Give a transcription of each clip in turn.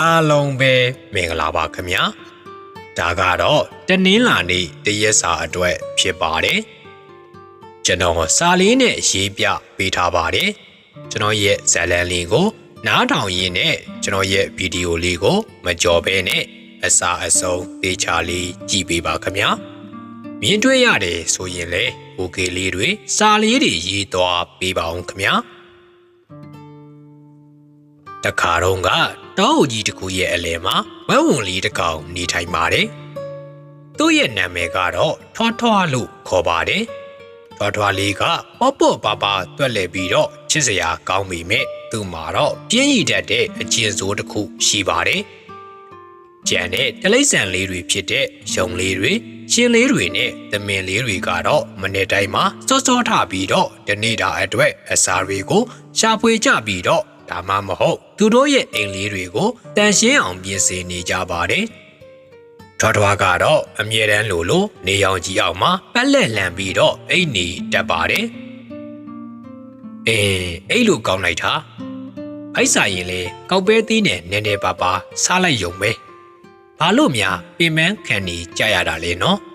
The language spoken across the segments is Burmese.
အားလုံးပဲမင်္ဂလာပါခင်ဗျာဒါကတော့တနင်္လာနေ့တရက်စာအတွက်ဖြစ်ပါတယ်ကျွန်တော်စာလေးနဲ့ရေးပြပေးထားပါတယ်ကျွန်တော်ရဲ့ဇာတ်လမ်းလေးကို နားထောင်ရင်းနဲ့ကျွန်တော်ရဲ့ဗီဒီယိုလေးကို မကြော်ဘဲနဲ့အစာအဆုံးသေချာလေးကြည့်ပေးပါခင်ဗျာမြင်တွေ့ရတယ်ဆိုရင်လေ okay လေးတွေစာလေးတွေရေးသွားပေးပါအောင်ခင်ဗျာ တခါတော့ကတောအုပ်ကြီးတစ်ခုရဲ့အလယ်မှာဝက်ဝံလေးတစ်ကောင်နေထိုင်ပါတယ်။သူ့ရဲ့နာမည်ကတော့ထွားထွားလို့ခေါ်ပါတယ်။ထွားထွားလေးကပေါ့ပေါ့ပါပါတွက်လဲပြီးတော့ချစ်စရာကောင်းပေမဲ့သူ့မှာတော့ပြင်းရည်တတ်တဲ့အကျဉ်စိုးတစ်ခုရှိပါတယ်။ကျန်တဲ့တလိမ့်ဆန်လေးတွေဖြစ်တဲ့ရုံလေးတွေရှင်လေးတွေနဲ့သမင်လေးတွေကတော့မနေ့တိုင်းမှာစောစောထပြီးတော့ဒီနေ့တာအတွက်အစာတွေကိုရှာဖွေကြပြီးတော့ ဒါမှမဟုတ်သူတို့ရဲ့အိမ်လေးတွေကိုတန်ရှင်းအောင်ပြင်ဆင်နေကြပါတယ်။ထွားထွားကတော့အမြဲတမ်းလိုလိုနေရောင်ကြီးအောင်မှာပက်လက်လန်ပြီးတော့အိတ်နေတတ်ပါတယ်။အေးအဲ့လိုကောင်းလိုက်တာ။အိုက်စာရင်လေကောက်ပဲသီးနဲ့နည်းနည်းပါးပါစားလိုက်ရုံပဲ။ဘာလို့များပင်မန်းခံနေကြရတာလဲနော်။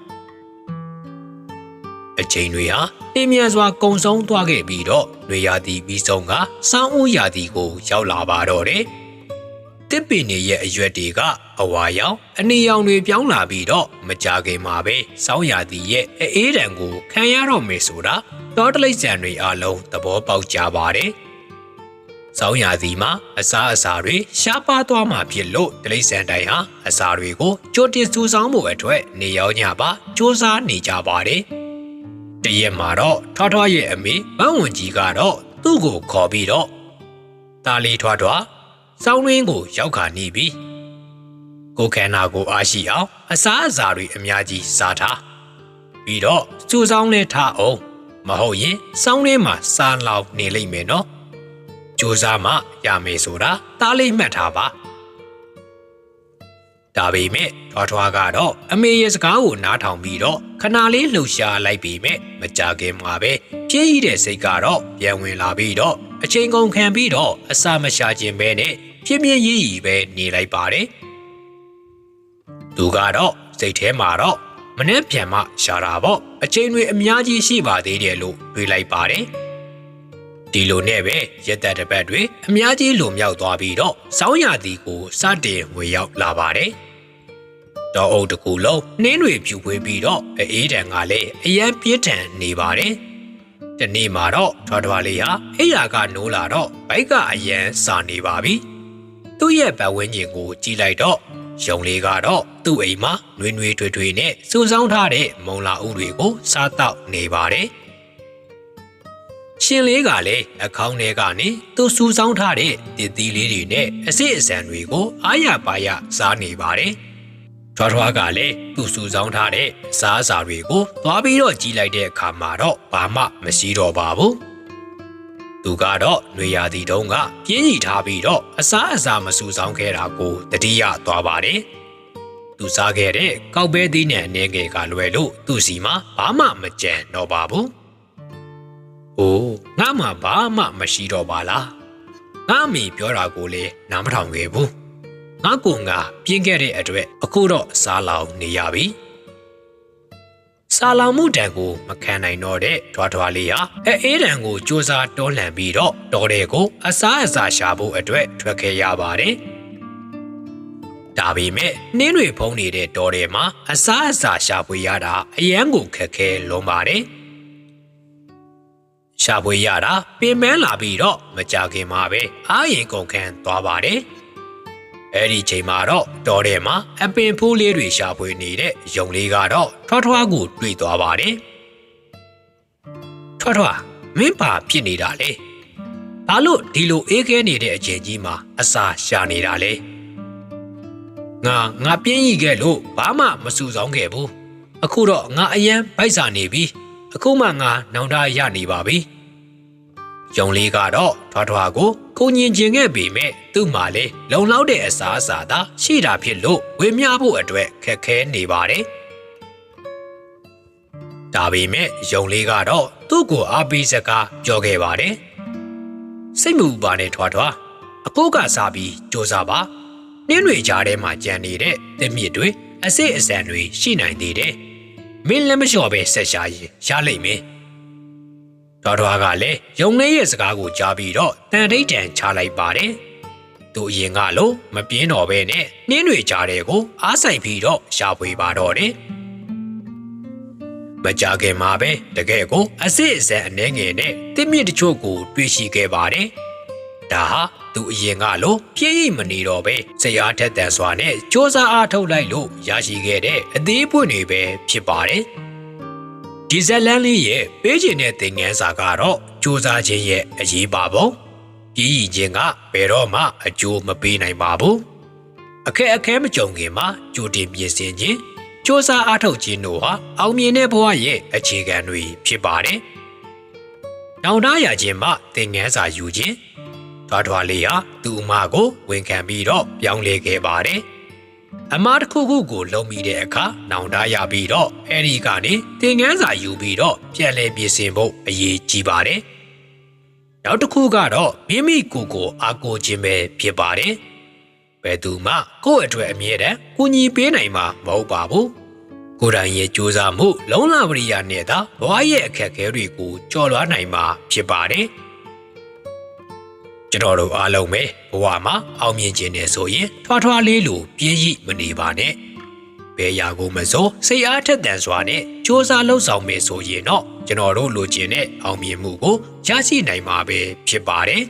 အချိန်တွေဟာပြင်းမြန်စွာကုံဆုံးသွားခဲ့ပြီးတော့ရွေရာသီပြီးဆုံးကစောင်းဦးရာသီကိုရောက်လာပါတော့တယ်။တစ်ပင်တွေရဲ့အရွက်တွေကအဝါရောင်အနေရောင်တွေပြောင်းလာပြီးတော့မကြခင်မှာပဲစောင်းရာသီရဲ့အေးဒဏ်ကိုခံရတော့မယ်ဆိုတာတောတလိပ်ဆန်တွေအလုံးသဘောပေါက်ကြပါတယ်။စောင်းရာသီမှာအစားအစာတွေရှားပါသွားမှဖြစ်လို့တလိပ်ဆန်တိုင်းဟာအစာတွေကိုကြိုတင်စူဆောင်းဖို့အတွက်နေရောညပါစူးစမ်းနေကြပါတယ်။ တရက်မှာတော့ထွားထွားရဲ့အမေဘန်းဝင်ကြီးကတော့သူ့ကိုခေါ်ပြီးတော့ตาလေးထွားထွားစောင်းရင်းကိုရောက်ခါနေပြီကိုခန္ဓာကိုအားရှိအောင်အစားအစာတွေအများကြီးစားထားပြီးတော့စူဆောင်းနဲ့ထားအောင်မဟုတ်ရင်စောင်းရင်းမှာစားလောက်နေလိမ့်မယ်နော်ကြိုးစားမှရမယ်ဆိုတာတားလေးမှတ်ထားပါ ဒါပေမဲ့ထွားထွားကတော့အမေရဲ့စကားကိုနားထောင်ပြီးတော့ခဏလေးလှုပ်ရှားလိုက်ပြီးမဲ့မကြခင်မှာပဲပြည့်ရည်တဲ့စိတ်ကတော့ပြန်ဝင်လာပြီးတော့အချိန်ကုန်ခံပြီးတော့အစာမရှာခြင်းပဲနဲ့ပြင်းပြင်းရည်ရည်ပဲနေလိုက်ပါတယ်သူကတော့စိတ်ထဲမှာတော့မနှက်ပြန်မှရှာတာပေါ့အချိန်တွေအများကြီးရှိပါသေးတယ်လို့တွေးလိုက်ပါတယ်ဒီလိုနဲ့ပဲရက်သက်တစ်ပတ်တွေအများကြီးလုံမြောက်သွားပြီးတော့စောင်းရသည်ကိုစတင်ဝေရောက်လာပါတယ်။ တောအုပ်တစ်ခုလုံးနှင်းတွေဖြူဖွေးပြီးတော့အေးတံကလည်းအရန်ပြင်းထန်နေပါတယ်။ဒီနေ့မှာတော့ထွားထွားလေးဟာအိယာကနိုးလာတော့ဘိုက်ကအရန်စာနေပါပြီ။သူ့ရဲ့ပတ်ဝန်းကျင်ကိုကြည့်လိုက်တော့ယုံလေးကတော့သူ့အိမ်မှာနှွေးနှွေးထွေးထွေးနဲ့စူဆောင်းထားတဲ့မုံလာဥတွေကိုစားတောက်နေပါတယ်။ရှင်လေးကလည်းအကောင်းထဲကနေသူစူဆောင်းထားတဲ့တည်သီးလေးတွေနဲ့အစစ်အစံတွေကိုအားရပါရစားနေပါတယ်။ ထွားထွားကလည်းသူစူဆောင်းထားတဲ့အစားအစာတွေကိုသွားပြီးတော့ကြီးလိုက်တဲ့အခါမှာတော့ဘာမှမရှိတော့ပါဘူး။သူကတော့ຫນွေရာသီတုန်းကပြင်းကြီးထားပြီးတော့အစားအစာမစူဆောင်းခဲ့တာကိုတတိယသွားပါတယ်။သူစားခဲ့တဲ့ကောက်ပဲသီးနဲ့အနေငယ်ကလွယ်လို့သူ့စီမှာဘာမှမကြံတော့ပါဘူး။။အိုးငါမှဘာမှမရှိတော့ပါလား။ငါအမေပြောတာကိုလည်းနားမထောင်ခဲ့ဘူး။ ငါကောင်ကပြင်းခဲ့တဲ့အတွက်အခုတော့စားလောင်နေရပြီ။စားလောင်မှုတံကိုမခံနိုင်တော့တဲ့ထွားထွားလေးဟာအဲအေးတံကိုစူးစားတောလှန်ပြီးတော့တော်တဲ့ကိုအစားအစာရှာဖို့အတွက်ထွက်ခဲ့ရပါတယ်။ဒါပေမဲ့နင်းတွေဖုံးနေတဲ့တော်တယ်မှာအစားအစာရှာဖွေရတာအရန်ကိုခက်ခဲလွန်ပါတယ်။ရှာဖွေရတာပင်မန်းလာပြီးတော့မကြခင်မှာပဲအာရင်ကုန်ခံသွားပါတယ်။ အဲ့ဒီချိန်မှာတော့တော်ထဲမှာအပင်ဖိုးလေးတွေရှာဖွေနေတဲ့ယုံလေးကတော့ထွားထွားကိုတွေ့သွားပါတယ်။ထွားထွားမင်းပါဖြစ်နေတာလေ။ဘာလို့ဒီလိုအေးခဲနေတဲ့အချိန်ကြီးမှာအစာရှာနေတာလဲ။ငါငါပြင်းရီခဲ့လို့ဘာမှမစူဆောင်းခဲ့ဘူး။အခုတော့ငါအယံဗိုက်စာနေပြီ။အခုမှငါနောင်တရနေပါပြီ။ယုံလေးကတော့ထွားထွားကို ကိုညင်ကျင်ခဲ့ပေမဲ့သူ့မှာလေလုံလောက်တဲ့အစားအစာသာရှိတာဖြစ်လို့ဝေမျှဖို့အတွက်ခက်ခဲနေပါတယ်။ဒါပေမဲ့ယုံလေးကတော့သူ့ကိုအားပေးစကားပြောခဲ့ပါတယ်။စိတ်မူပါနဲ့ထွားထွားအခုကစားပြီးစ조사ပါနှင်းတွေကြားထဲမှာကြံနေတဲ့တစ်မြစ်တွေအစစ်အဆန်တွေရှိနိုင်သေးတယ်မင်းလည်းမလျှော့ပဲဆက်ရှာရင်ရလိမ့်မယ် တော်တော်ကလည်းယုံလေးရဲ့စကားကိုကြားပြီးတော့တန်ထိတ်တန်ချလိုက်ပါတယ်သူအရင်ကလို့မပြင်းတော့ပဲနဲ့နှင်းတွေကြားထဲကိုအားဆိုင်ပြီးတော့ရှာဖွေပါတော့တယ်မကြခင်မှာပဲတကယ်ကိုအစစ်အဆန်အနှဲငယ်နဲ့တစ်မြစ်တချို့ကိုတွေ့ရှိခဲ့ပါတယ်ဒါဟာသူအရင်ကလို့ပြည့်ရိပ်မနေတော့ပဲဆရာထက်တန်စွာနဲ့စ조사အားထုတ်လိုက်လို့ရရှိခဲ့တဲ့အသေးပွင့်တွေပဲဖြစ်ပါတယ် ဒီဇက်လန်းလေးရဲ့ပေးခြင်းတဲ့သင်ငန်းစာကတော့စူးစမ်းခြင်းရဲ့အရေးပါပုံကြီးကြီးချင်းကဘယ်တော့မှအကျိုးမပေးနိုင်ပါဘူးအခက်အခဲမကြုံခင်မှာကြိုတင်ပြင်ဆင်ခြင်းစူးစမ်းအားထုတ်ခြင်းတို့ဟာအောင်မြင်တဲ့ဘဝရဲ့အခြေခံတွေဖြစ်ပါတယ်။တောင်တရာခြင်းမှသင်ငန်းစာယူခြင်းထွားထွားလေးဟာသူ့အမကိုဝန်ခံပြီးတော့ပြောင်းလဲခဲ့ပါတယ်။ အမတစ်ခုခုကိုလုံမိတဲ့အခါနောင်တရပြီးတော့အဲဒီကနေသင်ငန်းစာယူပြီးတော့ပြန်လဲပြင်ဆင်ဖို့အရေးကြီးပါတယ်။နောက်တစ်ခုကတော့မိမိကိုယ်ကိုအားကိုးခြင်းပဲဖြစ်ပါတယ်။ဘယ်သူမှကိုယ့်အတွက်အမြဲတမ်းကူညီပေးနိုင်မှာမဟုတ်ပါဘူး။ကိုယ်တိုင်ရဲ့ကြိုးစားမှု လုံလဝရိယနဲ့သာဘဝရဲ့အခက်အခဲတွေကိုကျော်လွှားနိုင်မှာဖြစ်ပါတယ်။ ကျွန်တော်တို့အားလုံးပဲဘဝမှာအောင်မြင်ခြင်းနဲ့ဆိုရင်ထွားထွားလေးလိုပြည့်ရည်မနေပါနဲ့ဘယ်ရာကိုမစိုးစိတ်အားထက်သန်စွာနဲ့စ조사လှုပ်ဆောင်မယ်ဆိုရင်တော့ကျွန်တော်တို့လိုချင်တဲ့အောင်မြင်မှုကိုရရှိနိုင်မှာပဲဖြစ်ပါတယ်